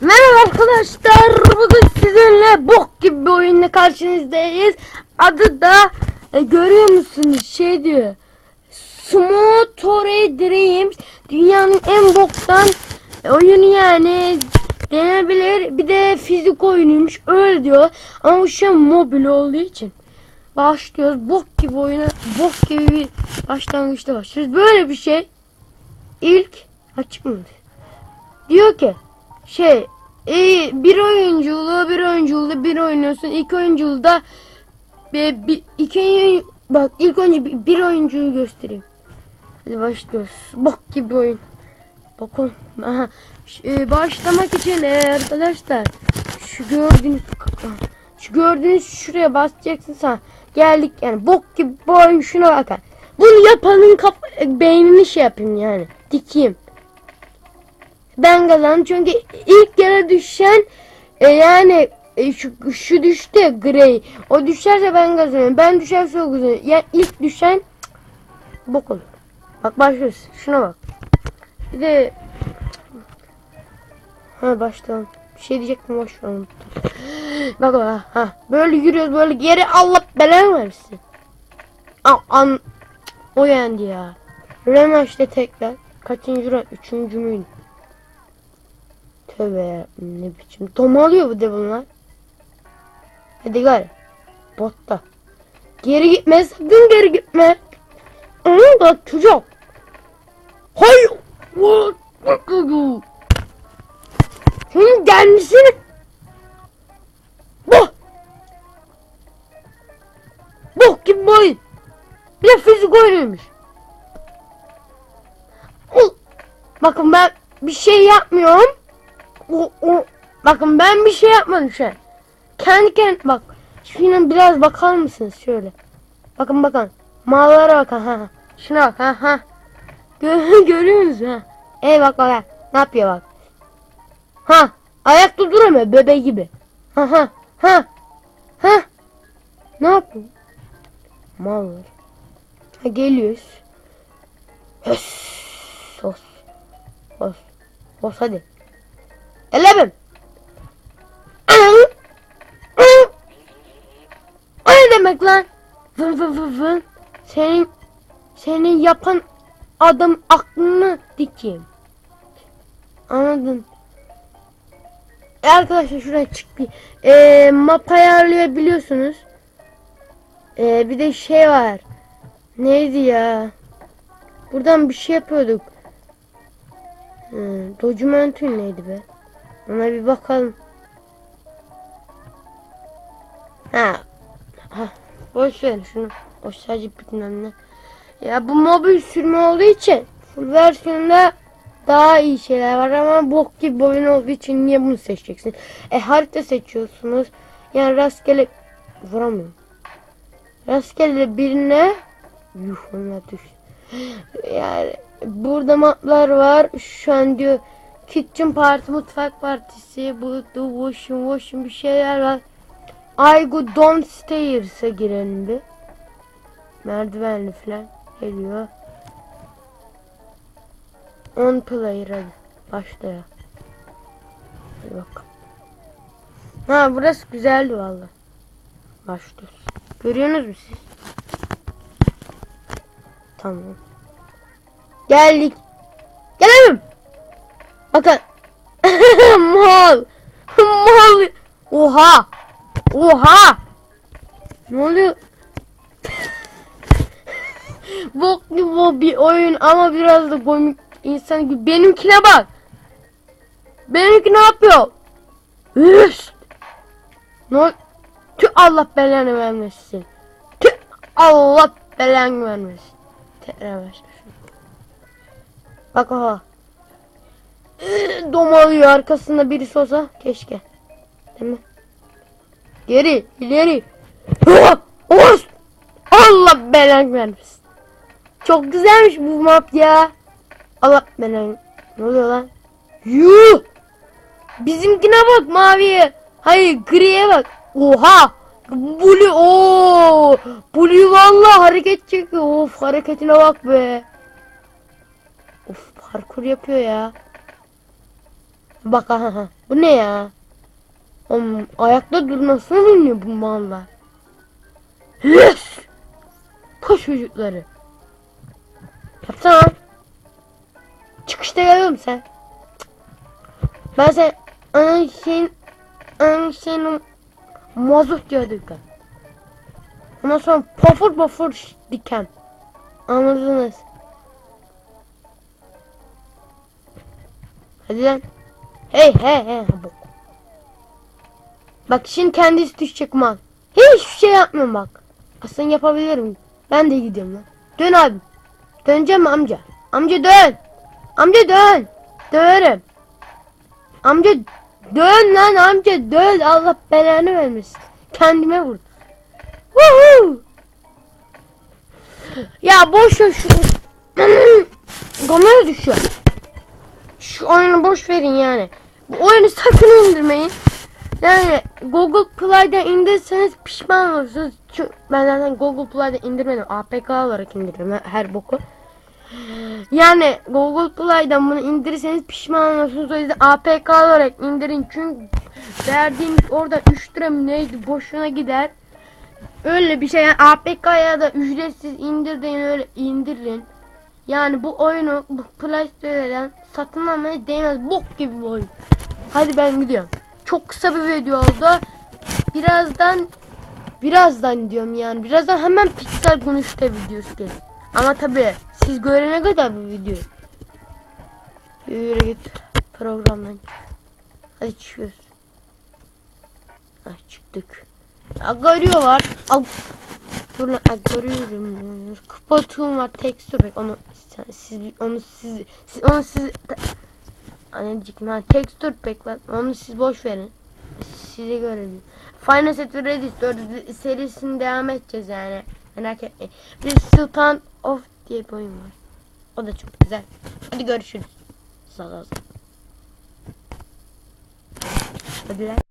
Merhaba arkadaşlar. Bugün sizinle bok gibi bir oyunla karşınızdayız. Adı da e, görüyor musunuz şey diyor. Smotore Dreams dünyanın en boktan e, oyunu yani denebilir. Bir de fizik oyunuymuş öyle diyor. Ama bu an mobil olduğu için başlıyoruz. Bok gibi oyuna bok gibi bir başlangıçta başlıyoruz. Böyle bir şey ilk açık mı? Diyor ki şey e, bir oyunculuğu bir oyunculuğu bir oynuyorsun. İlk oyunculuğda bir, bir iki bak ilk önce bir, bir oyuncuyu göstereyim. Hadi başlıyoruz. Bok gibi oyun. Bakın. Aha. Ş- e, başlamak için arkadaşlar şu gördüğünüz şu gördüğünüz şuraya basacaksın sen. Geldik yani bok gibi bu oyun şuna bakın. Bunu yapanın kaf beynini şey yapayım yani. Dikeyim. Ben kazandım çünkü ilk yere düşen e, yani e, şu, şu düştü Grey. O düşerse ben kazanıyorum. Ben düşerse o kazanıyor. Yani ilk düşen cık, bok olur. Bak başlıyoruz. Şuna bak. Bir de ha başlayalım. Bir şey diyecektim boş ver. Bak bak ha. Böyle yürüyoruz böyle geri Allah belanı versin. An, an o yendi ya. Römanşta tekrar. Kaçıncı round? Üçüncü müydü? Tövbe. Ne biçim. Domalıyor bu de bunlar. Hadi gel. Botta. Geri gitme. Sakın geri gitme. Onu da çocuk. Hayır. Senin gelmişsin. Bu. Bok gibi boyun. Bir de fizik oynuyormuş. Bakın ben bir şey yapmıyorum. O, o, bakın ben bir şey yapmadım şu an. Kendi kendine bak. Şuna biraz bakar mısınız şöyle. Bakın bakın. Mallara bakın ha. Şuna bak ha ha. Gö görüyor musunuz ha? Ey bak bak ha. Ne yapıyor bak. Ha. Ayakta duramıyor bebe gibi. Ha ha ha. Ha. Ne yapıyor? Mallar. Ha geliyoruz. Hös. Sos. Sos. Sos hadi. Elebim. O ne demek lan? Vın vın vın vın. Senin senin yapan adam aklını dikeyim. Anladın? E arkadaşlar şuraya çık bir. E, map ayarlayabiliyorsunuz. E, bir de şey var. Neydi ya? Buradan bir şey yapıyorduk. Hmm, Documentary neydi be? Ona bir bakalım. Ha. ha. Boş ver şunu. O sadece bilmem ne. Ya bu mobil sürme olduğu için full versiyonda daha iyi şeyler var ama bok gibi oyun olduğu için niye bunu seçeceksin? E harita seçiyorsunuz. Yani rastgele vuramıyorum. Rastgele birine yuh ona düş. Yani burada maplar var. Şu an diyor Kitchen Party, Mutfak Partisi, bu The Washing Washing bir şeyler var. I go downstairs'a girelim bir. Merdivenli falan geliyor. On player hadi. Başla ya. Hadi bakalım. Ha burası güzeldi valla. Başlıyoruz. Görüyorsunuz mu siz? Tamam. Geldik. Gelemem. Bakın. Mal. Mal. Oha. Oha. Ne oluyor? Bok gibi bir oyun ama biraz da komik insan gibi. Benimkine bak. Benimki ne yapıyor? Üst. Ne Tüh Allah belanı vermesin. Tüh Allah belanı vermesin. Tekrar başla. Bak oha. Iı, Domalıyor arkasında birisi olsa keşke. Değil mi? Geri, ileri. Ost! Allah belanı vermesin. Çok güzelmiş bu map ya. Allah belanı. Ne oluyor lan? Yuh! Bizimkine bak maviye. Hayır griye bak. Oha! Blue o Blue valla hareket çekiyor. Of hareketine bak be. Of parkur yapıyor ya. Bak aha, aha. Bu ne ya? Oğlum, ayakta durmasını bilmiyor bu mallar. Yes! Koş çocukları. Yapsana. Çıkışta geliyorum sen. Ben sen anan şeyin anan şeyin mazot diyorduk. Ondan sonra pofur pofur diken. Anladınız. Hadi lan. Hey hey hey. Bak. Şimdi kendisi düşecek mal. Hiçbir şey yapmıyorum bak. Aslında yapabilirim. Ben de gidiyorum lan. Dön abi. Döneceğim amca? Amca dön. Amca dön. Dönerim. Amca dön lan amca dön. Allah belanı vermesin. Kendime vur. Woohoo! Ya boş ver şu. Kamera düşüyor. Şu oyunu boş verin yani. Bu oyunu sakın indirmeyin. Yani Google Play'da indirseniz pişman olursunuz. Çünkü ben zaten Google Play'da indirmedim. APK olarak indirdim her- boku. Yani Google Play'dan bunu indirirseniz pişman olursunuz. O yüzden APK olarak indirin. Çünkü verdiğiniz orada 3 lira neydi boşuna gider. Öyle bir şey yani APK'ya da ücretsiz indirdiğin öyle indirin. Yani bu oyunu bu Play Store'dan satın almaya değmez. Bok gibi bir oyun. Hadi ben gidiyorum. Çok kısa bir video oldu. Birazdan birazdan diyorum yani. Birazdan hemen Pixel Gunuş'ta videosu gelir. Ama tabi siz görene kadar bu video. Yürü git programdan. Hadi çıkıyoruz. Ha çıktık. Agario var. Ag Dur Agorio'yum. Kupatum var. Pack. Onu siz onu siz, siz onu siz Annecik texture pack var. Onu siz boş verin. Size görelim. Final Set ve Reddit 4 serisini devam edeceğiz yani. Merak etmeyin. Bir Sultan of diye bir oyun var. O da çok güzel. Hadi görüşürüz. Sağ ol. Hadi lan.